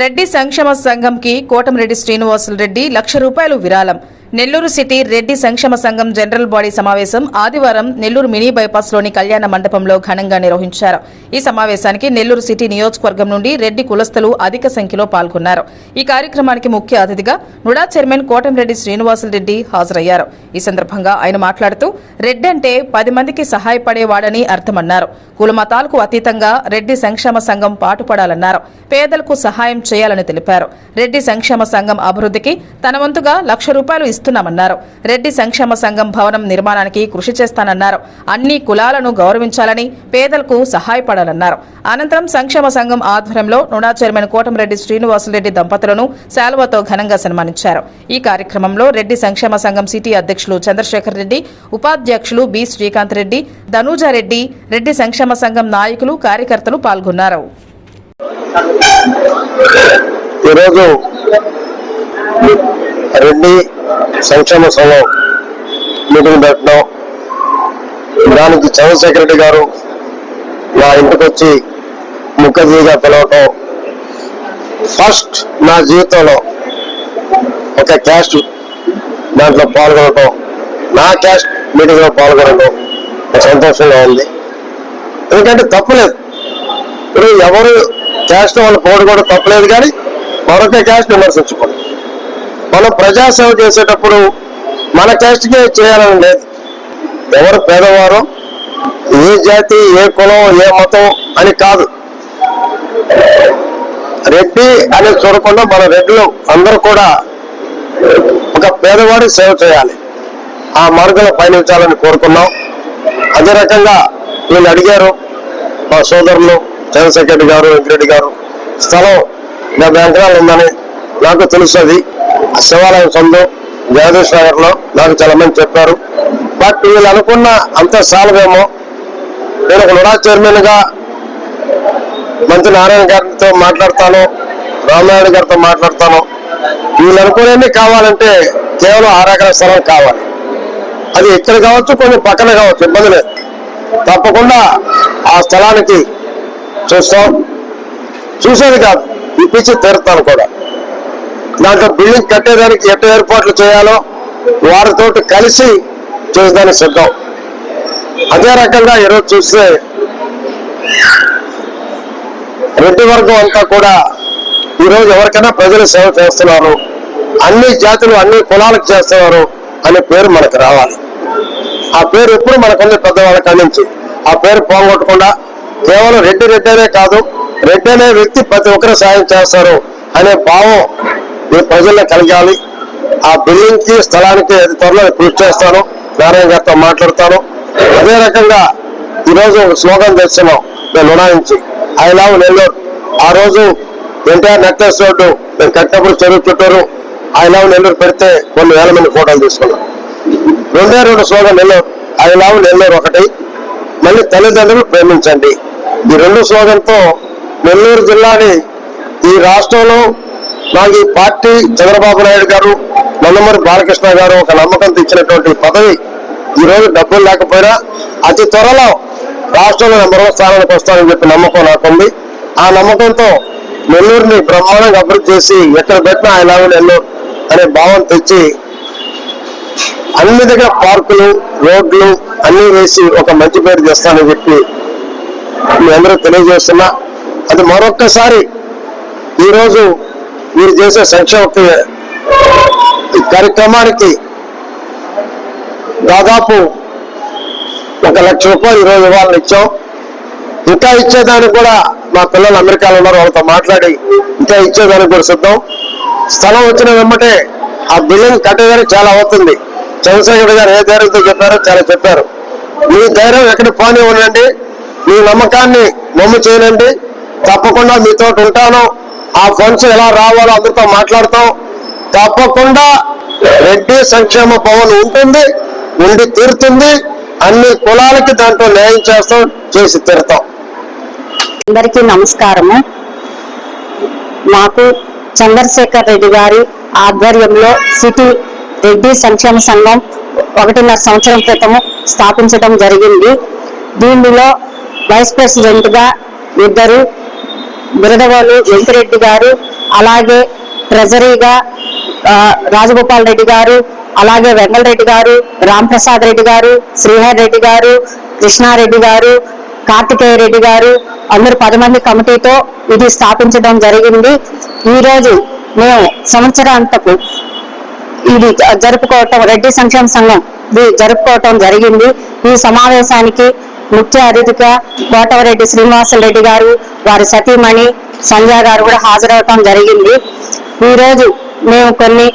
రెడ్డి సంక్షేమ సంఘంకి కోటమిరెడ్డి శ్రీనివాసులు రెడ్డి లక్ష రూపాయలు విరాళం. నెల్లూరు సిటీ రెడ్డి సంక్షేమ సంఘం జనరల్ బాడీ సమావేశం ఆదివారం నెల్లూరు మినీ బైపాస్లోని కళ్యాణ మండపంలో ఘనంగా నిర్వహించారు. ఈ సమావేశానికి నెల్లూరు సిటీ నియోజకవర్గం నుండి రెడ్డి కులస్తులు అధిక సంఖ్యలో పాల్గొన్నారు. ఈ కార్యక్రమానికి ముఖ్య అతిథిగా నుడా చైర్మన్ కోటంరెడ్డి శ్రీనివాసులు రెడ్డి హాజరయ్యారు. ఈ సందర్భంగా ఆయన మాట్లాడుతూ రెడ్డి అంటే పది మందికి సహాయపడేవాడని అర్థమన్నారు. కులమతాలకు అతీతంగా రెడ్డి సంక్షేమ సంఘం పాటుపడాలన్నారు. పేదలకు సహాయం చేయాలని తెలిపారు. రెడ్డి సంక్షేమ సంఘం అభివృద్ధికి తన వంతుగా లక్ష రూపాయలు చేస్తున్నామన్నారు రెడ్డి సంక్షేమ సంఘం భవనం నిర్మాణానికి కృషి చేస్తానన్నారు. అన్ని కులాలను గౌరవించాలని పేదలకు సహాయపడాలన్నారు. అనంతరం సంక్షేమ సంఘం ఆధ్వర్యంలో నుడా చైర్మన్ కోటమిరెడ్డి శ్రీనివాసులరెడ్డి దంపతులను శాలువతో ఘనంగా సన్మానించారు. ఈ కార్యక్రమంలో రెడ్డి సంక్షేమ సంఘం సిటీ అధ్యక్షులు చంద్రశేఖర్ రెడ్డి ఉపాధ్యక్షులు బి శ్రీకాంత్ రెడ్డి ధనూజారెడ్డి రెడ్డి సంక్షేమ సంఘం నాయకులు కార్యకర్తలు పాల్గొన్నారు. ఈరోజు రెడ్డి సంక్షేమ సంఘం మీటింగ్ పెట్టడం. దానికి చంద్రశేఖర రెడ్డి గారు నా ఇంటికి వచ్చి ముఖ్యతిథిగా పిలవటం. ఫస్ట్ నా జీవితంలో ఒక క్యాస్ట్ దాంట్లో పాల్గొనటం. నా క్యాస్ట్ మీటింగ్లో పాల్గొనడం సంతోషంగా ఉంది. ఎందుకంటే తప్పులేదు. ఇప్పుడు ఎవరు క్యాస్ట్ వాళ్ళు పోవడం కూడా తప్పలేదు కానీ మరొక క్యాస్ట్ విమర్శించుకోండి మనం ప్రజాసేవ చేసేటప్పుడు మన క్యాస్ట్కే చేయాలని లేదు. ఎవరు పేదవారు ఏ జాతి ఏ కులం ఏ మతం అని కాదు. రెడ్డి అని చూడకుండా మన రెడ్డిలో అందరూ కూడా ఒక పేదవాడి సేవ చేయాలి. ఆ మార్గంలో పయనించాలని కోరుకున్నాం. అదే రకంగా వీళ్ళు అడిగారు మా సోదరులు చంద్రశేఖర్ గారు వెంకరెడ్డి గారు స్థలం డెబ్బై ఎకరాలు ఉందని నాకు తెలుసు శివాలయం సొంతం జగదీష్ నగర్లో నాకు చాలా మంది చెప్పారు. బట్ వీళ్ళు అనుకున్న అంత సాలవేమో. నేను ఒక నుడా చైర్మన్గా మంత్రి నారాయణ గారితో మాట్లాడతాను రామనారాయణ గారితో మాట్లాడతాను. వీళ్ళు అనుకునేవి కావాలంటే కేవలం ఆరెకరాల స్థలం కావాలి. అది ఇక్కడ కావచ్చు కొన్ని పక్కన కావచ్చు ఇబ్బంది లేదు. తప్పకుండా ఆ స్థలానికి చూస్తాం. చూసేది కాదు ఇప్పించి తీరుతాను కూడా. దాంట్లో బిల్డింగ్ కట్టేదానికి ఎట్ట ఏర్పాట్లు చేయాలో వారితో కలిసి చేసేదానికి సిద్ధం. అదే రకంగా ఈరోజు చూస్తే రెడ్డి వర్గం అంతా కూడా ఈరోజు ఎవరికైనా ప్రజలు సేవ చేస్తున్నారు అన్ని జాతులు అన్ని కులాలకు చేస్తున్నారు అనే పేరు మనకు రావాలి. ఆ పేరు ఎప్పుడు మనకుంది పెద్దవాళ్ళ కాడి నుంచి. ఆ పేరు పోగొట్టకుండా కేవలం రెడ్డి రెడ్డి కాదు రెడ్డి అనే వ్యక్తి ప్రతి ఒక్కరు సాయం చేస్తారు అనే భావం ప్రజల్లో కలగాలి. ఆ బిల్డింగ్కి స్థలానికి త్వరలో కృషి చేస్తాను. నారాయణ గారితో మాట్లాడతాను. అదే రకంగా ఈరోజు ఒక స్లోగన్ తెస్తున్నాం నేను ఉడాయించి ఐ లవ్ నెల్లూరు. ఆ రోజు ఎన్టీఆర్ నెక్లెస్ రోడ్డు నేను కట్టినప్పుడు చెరువు చుట్టూరు ఐ లవ్ నెల్లూరు పెడితే కొన్ని వేల మంది ఫోటోలు తీసుకున్నాం. రెండే రెండు slogan Nellore. I love Nellore ఒకటి. మళ్ళీ తల్లిదండ్రులు ప్రేమించండి. ఈ రెండు స్లోగన్తో నెల్లూరు జిల్లాని ఈ రాష్ట్రంలో నాకు ఈ పార్టీ చంద్రబాబు నాయుడు గారు నందమూరి బాలకృష్ణ గారు ఒక నమ్మకంతో ఇచ్చినటువంటి పదవి ఈ రోజు డబ్బులు లేకపోయినా అతి త్వరలో రాష్ట్రంలో నెంబర్ వన్ స్థానానికి వస్తానని చెప్పి నమ్మకం నాకుంది. ఆ నమ్మకంతో నెల్లూరుని బ్రహ్మాండంగా అభివృద్ధి చేసి ఎక్కడ పెట్టినా ఆయన నెల్లూరు అనే భావం తెచ్చి అన్ని దగ్గర పార్కులు రోడ్లు అన్ని వేసి ఒక మంచి పేరు చేస్తానని చెప్పి మీ అందరూ తెలియజేస్తున్నా. అది మరొక్కసారి ఈరోజు మీరు చేసే సంక్షేమ ఈ కార్యక్రమానికి దాదాపు ఒక లక్ష రూపాయలు ఈరోజు ఇవ్వాలని ఇచ్చాం. ఇంకా ఇచ్చేదానికి కూడా మా పిల్లలు అమెరికాలో ఉన్నారు వాళ్ళతో మాట్లాడి ఇంకా ఇచ్చేదానికి కూడా సిద్ధం. స్థలం వచ్చిన వెంబటే ఆ బిల్డింగ్ కట్టేదానికి చాలా అవుతుంది. చంద్రశేఖర్ గారు ఏ ధైర్యంతో చెప్పారో చాలా చెప్పారు. మీ ధైర్యం ఎక్కడ పోనీ ఉండండి. మీ నమ్మకాన్ని మమ్మ చేయనండి. తప్పకుండా మీతో ఉంటాను. ఆ ఫండ్స్ ఎలా రావాలో అందరితో మాట్లాడతాం. తప్పకుండా రెడ్డి సంక్షేమ భవన్ ఉంటుంది ఉండి తీరుతుంది అన్ని కులాలకి దాంట్లో న్యాయం చేస్తాం చేసి తీరుతాం. అందరికీ నమస్కారము. మాకు చంద్రశేఖర్ రెడ్డి గారి ఆధ్వర్యంలో సిటీ రెడ్డి సంక్షేమ సంఘం ఒకటిన్నర సంవత్సరం క్రితము స్థాపించడం జరిగింది. దీనిలో వైస్ ప్రెసిడెంట్గా ఇద్దరు బురదవాళ్ళు వెంకరెడ్డి గారు అలాగే ట్రెజరీగా రాజగోపాల్ రెడ్డి గారు అలాగే వెంగళరెడ్డి గారు రాంప్రసాద్ రెడ్డి గారు శ్రీహర్ రెడ్డి గారు కృష్ణారెడ్డి గారు కార్తికేయ రెడ్డి గారు అందరు పది మంది కమిటీతో ఇది స్థాపించడం జరిగింది. ఈ రోజు మేము సంవత్సరాంతపు ఇది జరుపుకోవటం రెడ్డి సంక్షేమ సంఘం ఇది జరుపుకోవటం జరిగింది. ఈ సమావేశానికి ముఖ్య అతిథిగా కోటవరెడ్డి శ్రీనివాసరెడ్డి గారు వారి సతీమణి సంధ్య గారు కూడా హాజరవటం జరిగింది. ఈరోజు మేము కొన్ని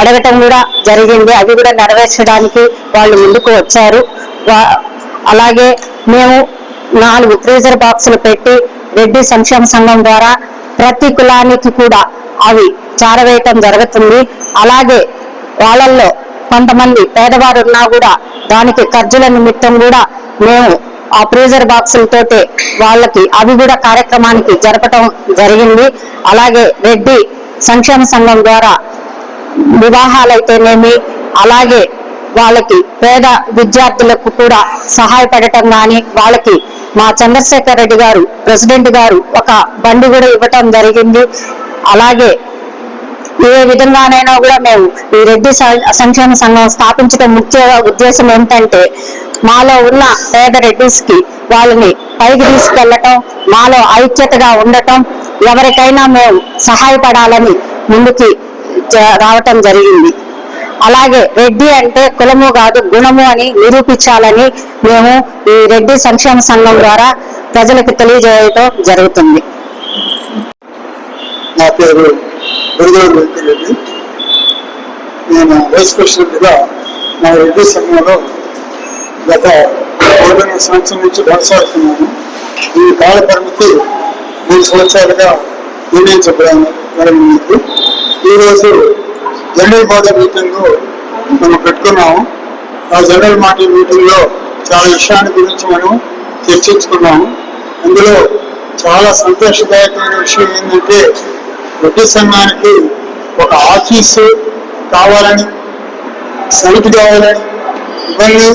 అడగటం కూడా జరిగింది. అవి కూడా నెరవేర్చడానికి వాళ్ళు ముందుకు వచ్చారు. అలాగే మేము నాలుగు ఫ్రీజర్ బాక్సులు పెట్టి రెడ్డి సంక్షేమ సంఘం ద్వారా ప్రతి కులానికి కూడా అవి చారవేయటం జరుగుతుంది. అలాగే వాళ్ళల్లో కొంతమంది పేదవారు ఉన్నా కూడా దానికి ఖర్చుల నిమిత్తం కూడా మేము ఆ ఫ్రీజర్ బాక్సులతో వాళ్ళకి అవి కూడా కార్యక్రమానికి జరపటం జరిగింది. అలాగే రెడ్డి సంక్షేమ సంఘం ద్వారా వివాహాలైతేనేమి అలాగే వాళ్ళకి పేద విద్యార్థులకు కూడా సహాయపడటం కానీ వాళ్ళకి మా చంద్రశేఖర్ రెడ్డి గారు ప్రెసిడెంట్ గారు ఒక బండి కూడా ఇవ్వటం జరిగింది. అలాగే ఏ విధంగానైనా కూడా మేము ఈ రెడ్డి సంక్షేమ సంఘం స్థాపించడం ముఖ్య ఉద్దేశం ఏంటంటే మాలో ఉన్న పేద రెడ్డిస్కి వాళ్ళని పైకి తీసుకెళ్ళటం మాలో ఐక్యతగా ఉండటం ఎవరికైనా మేము సహాయపడాలని ముందుకి జ- రావటం జరిగింది. అలాగే రెడ్డి అంటే కులము కాదు గుణము అని నిరూపించాలని మేము ఈ రెడ్డి సంక్షేమ సంఘం ద్వారా ప్రజలకు తెలియజేయటం జరుగుతుంది. నా పేరు నేను వైస్ ప్రెసిడెంట్గా మా రెడ్డి సంఘంలో గత ఒకటిన్నర సంవత్సరం నుంచి కొనసాగుతున్నాను. ఈ కాల పరిమితి మూడు సంవత్సరాలుగా నిర్ణయించబడాను జరిగింది. ఈరోజు జనరల్ బాడీ మీటింగ్ మనం పెట్టుకున్నాము. ఆ జనరల్ మాటల మీటింగ్లో చాలా విషయాన్ని గురించి మనం చర్చించుకున్నాము. అందులో చాలా సంతోషదాయకమైన విషయం ఏంటంటే వడ్డీ సంఘానికి ఒక ఆఫీసు కావాలని సైట్ కావాలని ఇవన్నీ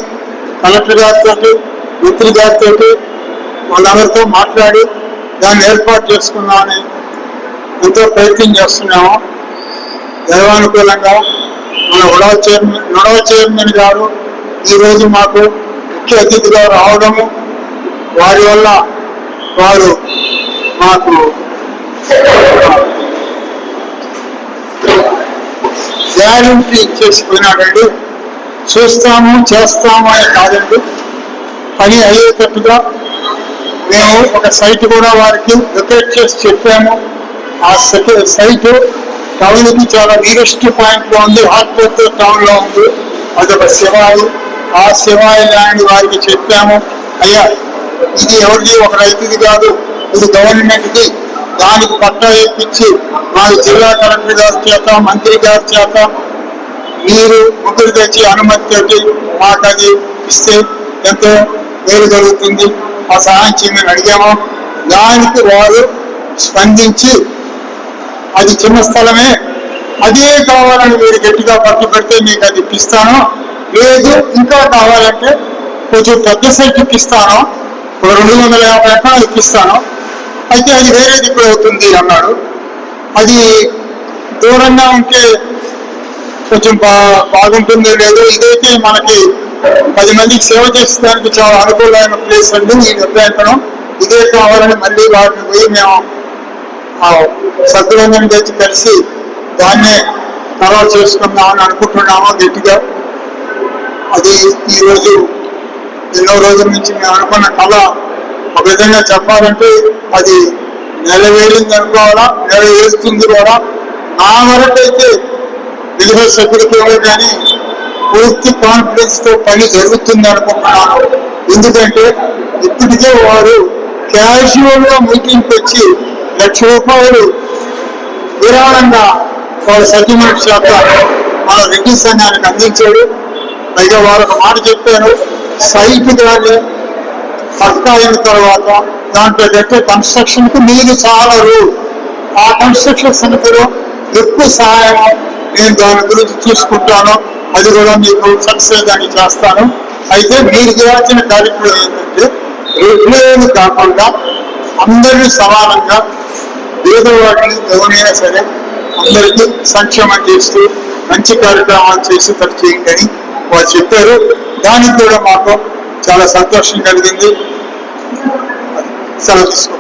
కలెక్టర్ గారితో మంత్రి గారితో వాళ్ళందరితో మాట్లాడి దాన్ని ఏర్పాటు చేసుకుందామని ఎంతో ప్రయత్నం చేస్తున్నాము. దైవానుకూలంగా మన ఉడవ చైర్మన్ నడవ చైర్మన్ గారు ఈరోజు మాకు ముఖ్య అతిథిగా రావడము వారి వల్ల వారు మాకు గ్యారంటీ ఇచ్చేసిపోయినాడండి చూస్తాము చేస్తాము అని కాదండి పని అయ్యేటట్టుగా మేము ఒక సైట్ కూడా వారికి లొకేట్ చేసి చెప్పాము. ఆ సైట్ టౌన్కి చాలా నియరెస్ట్ పాయింట్లో ఉంది హార్ట్పూర్ టౌన్లో ఉంది. ఉంది అదొక శివాయి. ఆ శివాయి ల్యాండ్ వారికి చెప్పాము. అయ్యా ఇది ఎవరిది? ఒక రైతుది కాదు. ఇది గవర్నమెంట్ది దానికి పట్టా ఇప్పించి మా జిల్లా కలెక్టర్ గారి చేత మంత్రి గారి చేత మీరు ముందుకు తెచ్చి అనుమతితోటి మాకు అది ఇస్తే ఎంతో మేలు జరుగుతుంది. ఆ సహాయం చేయమని అడిగాము. దానికి వారు స్పందించి అది చిన్న స్థలమే. అదే కావాలని మీరు గట్టిగా పట్టు పెడితే మీకు అది ఇప్పిస్తాను. లేదు ఇంకా కావాలంటే కొంచెం పెద్ద సైట్ ఇప్పిస్తాను. ఒక రెండు వందల యాభై ఎకరాలు ఇప్పిస్తాను. అయితే అది వేరే దిక్కులు అవుతుంది అన్నాడు. అది దూరంగా ఉంటే కొంచెం బా బాగుంటుందో లేదో ఇదైతే మనకి పది మందికి సేవ చేసేదానికి చాలా అనుకూలమైన ప్లేస్ అండి నేను నిర్ణయించడం ఇదే కావాలని మళ్ళీ వాటిని పోయి మేము ఆ చేసి కలిసి దాన్నే తర్వాత చేసుకుందామని అనుకుంటున్నాము గట్టిగా. అది ఈరోజు ఎన్నో రోజుల నుంచి మేము అనుకున్న కళ. ఒక విధంగా చెప్పాలంటే అది నెలవేరింది అనుకోవాలా నెరవేరుతుంది కూడా. నా వరకు అయితే విలువ సభ్యులకేమో కానీ పూర్తి కాన్ఫిడెన్స్తో పని జరుగుతుంది అనుకుంటున్నాను. ఎందుకంటే ఇప్పటికే వారు క్యాజువల్గా మీటింగ్కి వచ్చి లక్ష రూపాయలు విరాళంగా వాళ్ళ సర్టిఫికెట్ చేత మన రెడ్డి సంఘానికి అందించాడు పైగా వారు ఒక మాట చెప్పాను సైట్ కానీ పక్కా అయిన తర్వాత దాంట్లో కట్టే కన్స్ట్రక్షన్కు మీరు చాలరు. ఆ కన్స్ట్రక్షన్ సంగతిలో ఎక్కువ సహాయం నేను దాని గురించి చూసుకుంటాను. అది కూడా మీకు సక్సెస్ దాన్ని చేస్తాను. అయితే మీరు చేయాల్సిన కార్యక్రమం ఏంటంటే రెగ్యులర్ కాకుండా అందరినీ సమానంగా పేదవాడిని ఎవరైనా సరే అందరికీ సంక్షేమం చేస్తూ మంచి కార్యక్రమాలు చేసి తను చేయండి అని వారు చెప్పారు. దానికి కూడా మాకు చాలా సంతోషం కలిగింది. సెలవు తీసుకుంటాం